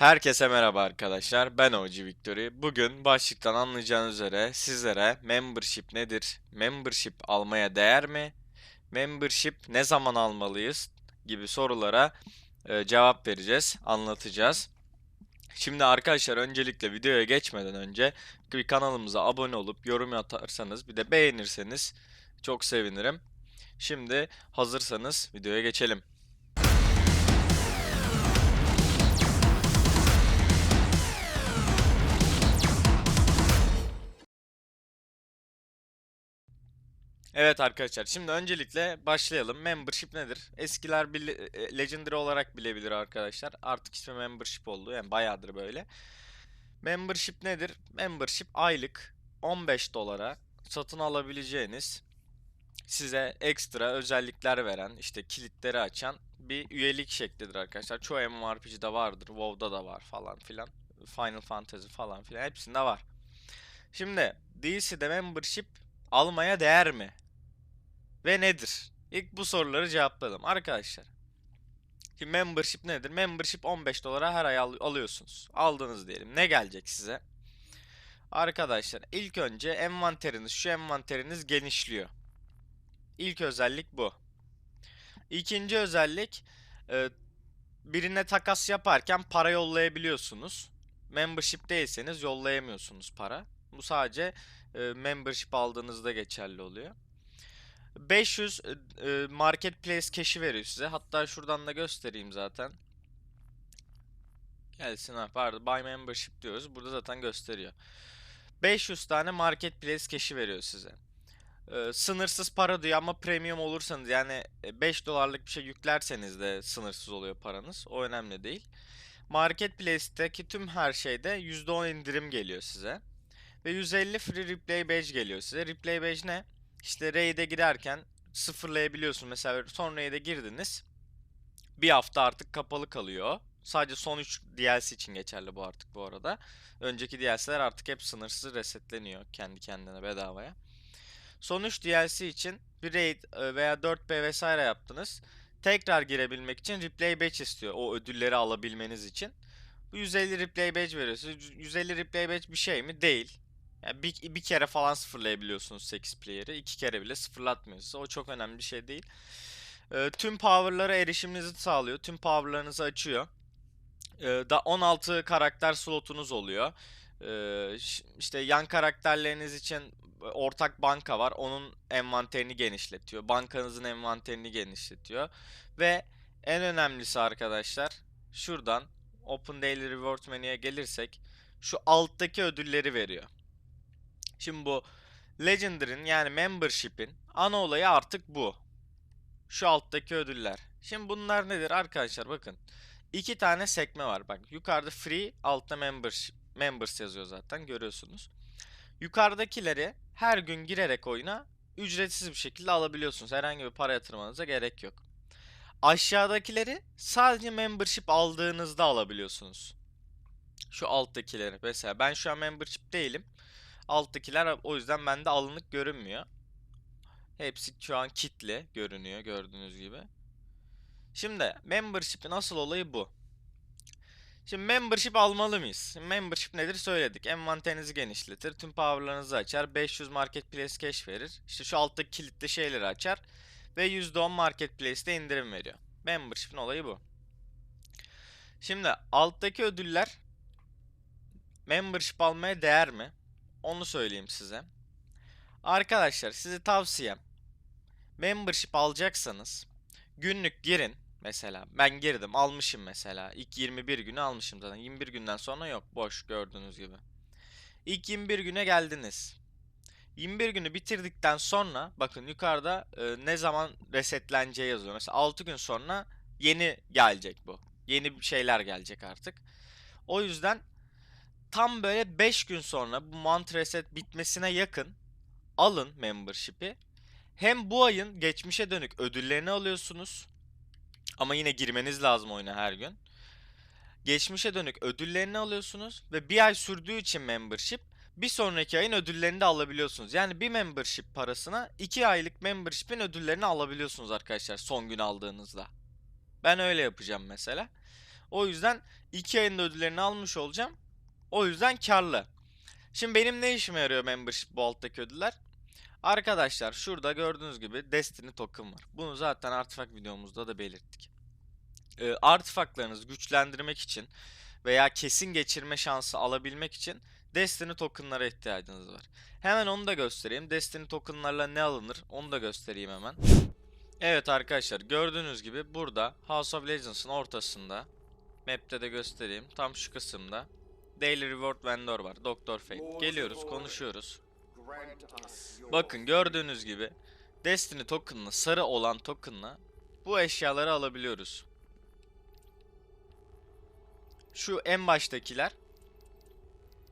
Herkese merhaba arkadaşlar. Ben OG Victory. Bugün başlıktan anlayacağınız üzere sizlere membership nedir? Membership almaya değer mi? Membership ne zaman almalıyız? gibi sorulara e, cevap vereceğiz, anlatacağız. Şimdi arkadaşlar öncelikle videoya geçmeden önce bir kanalımıza abone olup yorum atarsanız bir de beğenirseniz çok sevinirim. Şimdi hazırsanız videoya geçelim. Evet arkadaşlar şimdi öncelikle başlayalım. Membership nedir? Eskiler bile, e, Legendary olarak bilebilir arkadaşlar. Artık ismi Membership oldu yani bayağıdır böyle. Membership nedir? Membership aylık 15 dolara satın alabileceğiniz size ekstra özellikler veren işte kilitleri açan bir üyelik şeklidir arkadaşlar. Çoğu MMORPG'de vardır. WoW'da da var falan filan. Final Fantasy falan filan hepsinde var. Şimdi DC'de membership almaya değer mi? Ve nedir? İlk bu soruları cevaplayalım arkadaşlar. Şimdi membership nedir? Membership 15 dolara her ay al- alıyorsunuz. Aldınız diyelim. Ne gelecek size? Arkadaşlar ilk önce envanteriniz, şu envanteriniz genişliyor. İlk özellik bu. İkinci özellik e, birine takas yaparken para yollayabiliyorsunuz. Membership değilseniz yollayamıyorsunuz para. Bu sadece e, membership aldığınızda geçerli oluyor. 500 e, e, marketplace cash'i veriyor size. Hatta şuradan da göstereyim zaten. Gelsin ha pardon buy membership diyoruz. Burada zaten gösteriyor. 500 tane marketplace cash'i veriyor size. Ee, sınırsız para diyor ama premium olursanız yani e, 5 dolarlık bir şey yüklerseniz de sınırsız oluyor paranız. O önemli değil. Marketplace'teki tüm her şeyde %10 indirim geliyor size. Ve 150 free replay badge geliyor size. Replay badge ne? İşte raid'e girerken sıfırlayabiliyorsun. Mesela son raid'e girdiniz. Bir hafta artık kapalı kalıyor. Sadece son 3 DLC için geçerli bu artık bu arada. Önceki DLC'ler artık hep sınırsız resetleniyor kendi kendine bedavaya. Son 3 DLC için bir raid e, veya 4B vesaire yaptınız. Tekrar girebilmek için replay badge istiyor o ödülleri alabilmeniz için. Bu 150 replay badge veriyorsunuz. 150 replay badge bir şey mi? Değil. Yani bir, bir kere falan sıfırlayabiliyorsunuz 8 player'ı. iki kere bile sıfırlatmıyorsunuz. O çok önemli bir şey değil. Ee, tüm power'lara erişiminizi sağlıyor. Tüm power'larınızı açıyor. Ee, da 16 karakter slotunuz oluyor. Ş- işte yan karakterleriniz için ortak banka var. Onun envanterini genişletiyor. Bankanızın envanterini genişletiyor. Ve en önemlisi arkadaşlar şuradan Open Daily Reward menüye gelirsek şu alttaki ödülleri veriyor. Şimdi bu Legendary'nin yani Membership'in ana olayı artık bu. Şu alttaki ödüller. Şimdi bunlar nedir arkadaşlar bakın. İki tane sekme var. Bak yukarıda free, altta members, members yazıyor zaten görüyorsunuz. Yukarıdakileri her gün girerek oyuna ücretsiz bir şekilde alabiliyorsunuz. Herhangi bir para yatırmanıza gerek yok. Aşağıdakileri sadece membership aldığınızda alabiliyorsunuz. Şu alttakileri mesela ben şu an membership değilim. Alttakiler o yüzden bende alınık görünmüyor. Hepsi şu an kitle görünüyor gördüğünüz gibi. Şimdi membership'in asıl olayı bu. Şimdi membership almalı mıyız? Membership nedir söyledik. Envanterinizi genişletir, tüm power'larınızı açar, 500 marketplace cash verir. İşte şu alttaki kilitli şeyleri açar ve %10 marketplace'te indirim veriyor. Membership'in olayı bu. Şimdi alttaki ödüller membership almaya değer mi? Onu söyleyeyim size. Arkadaşlar size tavsiyem membership alacaksanız günlük girin mesela. Ben girdim almışım mesela. İlk 21 günü almışım zaten. 21 günden sonra yok boş gördüğünüz gibi. İlk 21 güne geldiniz. 21 günü bitirdikten sonra bakın yukarıda e, ne zaman resetleneceği yazıyor. Mesela 6 gün sonra yeni gelecek bu. Yeni şeyler gelecek artık. O yüzden tam böyle 5 gün sonra bu month reset bitmesine yakın alın membership'i. Hem bu ayın geçmişe dönük ödüllerini alıyorsunuz. Ama yine girmeniz lazım oyuna her gün. Geçmişe dönük ödüllerini alıyorsunuz ve bir ay sürdüğü için membership bir sonraki ayın ödüllerini de alabiliyorsunuz. Yani bir membership parasına 2 aylık membership'in ödüllerini alabiliyorsunuz arkadaşlar son gün aldığınızda. Ben öyle yapacağım mesela. O yüzden 2 ayın da ödüllerini almış olacağım. O yüzden karlı. Şimdi benim ne işime yarıyor membership bu alttaki ödüller? Arkadaşlar şurada gördüğünüz gibi Destiny token var. Bunu zaten artifak videomuzda da belirttik. Ee, artifaklarınızı güçlendirmek için veya kesin geçirme şansı alabilmek için Destiny tokenlara ihtiyacınız var. Hemen onu da göstereyim. Destiny tokenlarla ne alınır onu da göstereyim hemen. Evet arkadaşlar gördüğünüz gibi burada House of Legends'ın ortasında map'te de göstereyim. Tam şu kısımda Daily Reward Vendor var. Doktor Fate. Geliyoruz, konuşuyoruz. Bakın gördüğünüz gibi Destiny token'lı sarı olan token'la bu eşyaları alabiliyoruz. Şu en baştakiler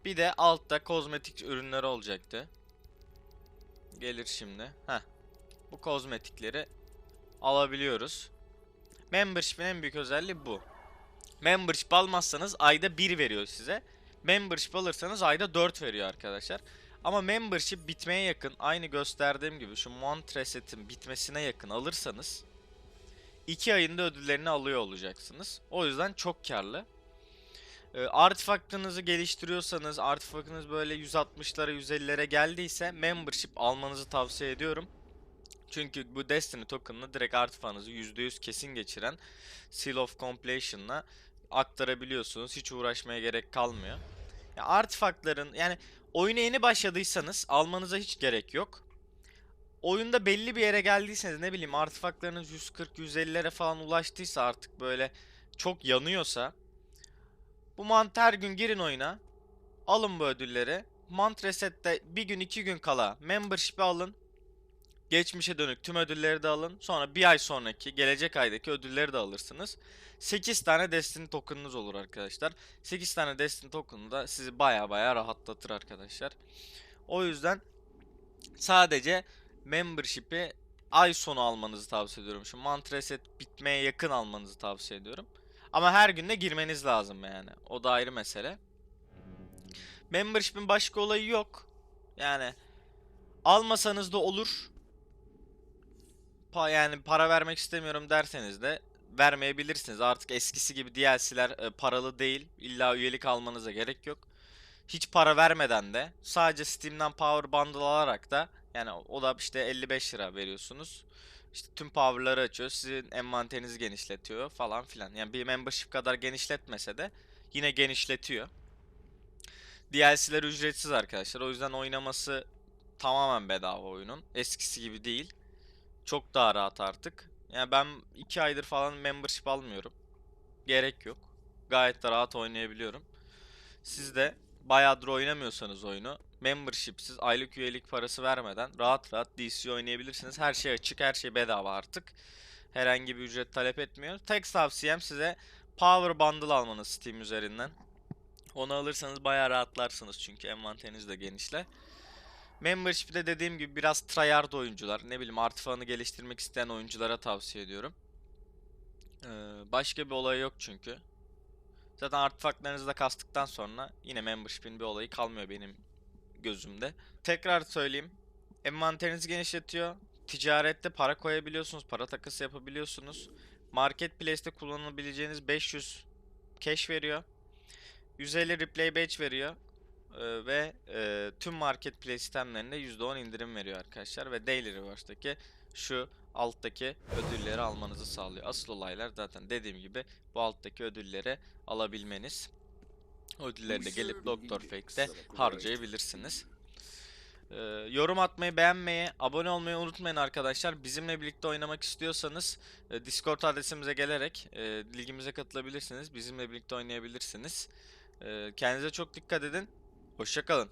bir de altta kozmetik ürünleri olacaktı. Gelir şimdi. Heh. Bu kozmetikleri alabiliyoruz. Membership'in en büyük özelliği bu. Membership almazsanız ayda 1 veriyor size. Membership alırsanız ayda 4 veriyor arkadaşlar. Ama membership bitmeye yakın aynı gösterdiğim gibi şu month reset'in bitmesine yakın alırsanız 2 ayında ödüllerini alıyor olacaksınız. O yüzden çok karlı. Ee, artifaktınızı geliştiriyorsanız, artifaktınız böyle 160'lara 150'lere geldiyse membership almanızı tavsiye ediyorum. Çünkü bu Destiny token'ını direkt artifaktınızı %100 kesin geçiren Seal of Completion'la aktarabiliyorsunuz. Hiç uğraşmaya gerek kalmıyor. Ya artifaktların yani oyuna yeni başladıysanız almanıza hiç gerek yok. Oyunda belli bir yere geldiyseniz ne bileyim artifaktlarınız 140-150'lere falan ulaştıysa artık böyle çok yanıyorsa bu mant her gün girin oyuna. Alın bu ödülleri. Mant Reset'te bir gün iki gün kala membership'i alın. Geçmişe dönük tüm ödülleri de alın. Sonra bir ay sonraki gelecek aydaki ödülleri de alırsınız. 8 tane Destiny token'ınız olur arkadaşlar. 8 tane Destiny token da sizi baya baya rahatlatır arkadaşlar. O yüzden sadece membership'i ay sonu almanızı tavsiye ediyorum. Şu Mant Reset bitmeye yakın almanızı tavsiye ediyorum. Ama her günde girmeniz lazım yani. O da ayrı mesele. Membership'in başka olayı yok. Yani almasanız da olur. Pa yani para vermek istemiyorum derseniz de vermeyebilirsiniz. Artık eskisi gibi DLC'ler e, paralı değil. İlla üyelik almanıza gerek yok. Hiç para vermeden de sadece Steam'den Power Bundle alarak da yani o da işte 55 lira veriyorsunuz. İşte tüm power'ları açıyor. Sizin envanterinizi genişletiyor falan filan. Yani bir membership kadar genişletmese de yine genişletiyor. DLC'ler ücretsiz arkadaşlar. O yüzden oynaması tamamen bedava oyunun. Eskisi gibi değil. Çok daha rahat artık. Yani ben 2 aydır falan membership almıyorum. Gerek yok. Gayet de rahat oynayabiliyorum. Siz de bayağıdır oynamıyorsanız oyunu membershipsiz aylık üyelik parası vermeden rahat rahat DC oynayabilirsiniz. Her şey açık, her şey bedava artık. Herhangi bir ücret talep etmiyor. Tek tavsiyem size Power Bundle almanız Steam üzerinden. Onu alırsanız bayağı rahatlarsınız çünkü envanteriniz de genişle. Membership'te dediğim gibi biraz tryhard oyuncular, ne bileyim artifağını geliştirmek isteyen oyunculara tavsiye ediyorum. Ee, başka bir olay yok çünkü. Zaten artifaklarınızı da kastıktan sonra yine membership'in bir olayı kalmıyor benim gözümde. Tekrar söyleyeyim. Envanterinizi genişletiyor. Ticarette para koyabiliyorsunuz, para takası yapabiliyorsunuz. Marketplace'te kullanabileceğiniz 500 cash veriyor. 150 replay badge veriyor. Ee, ve e, tüm marketplace sistemlerinde %10 indirim veriyor arkadaşlar. Ve Daily Rewards'taki şu alttaki ödülleri almanızı sağlıyor. Asıl olaylar zaten dediğim gibi bu alttaki ödülleri alabilmeniz. Ödülleri de gelip Doktor Fake'de harcayabilirsiniz. Ee, yorum atmayı, beğenmeyi, abone olmayı unutmayın arkadaşlar. Bizimle birlikte oynamak istiyorsanız e, Discord adresimize gelerek e, ligimize katılabilirsiniz. Bizimle birlikte oynayabilirsiniz. E, kendinize çok dikkat edin. Hoşçakalın.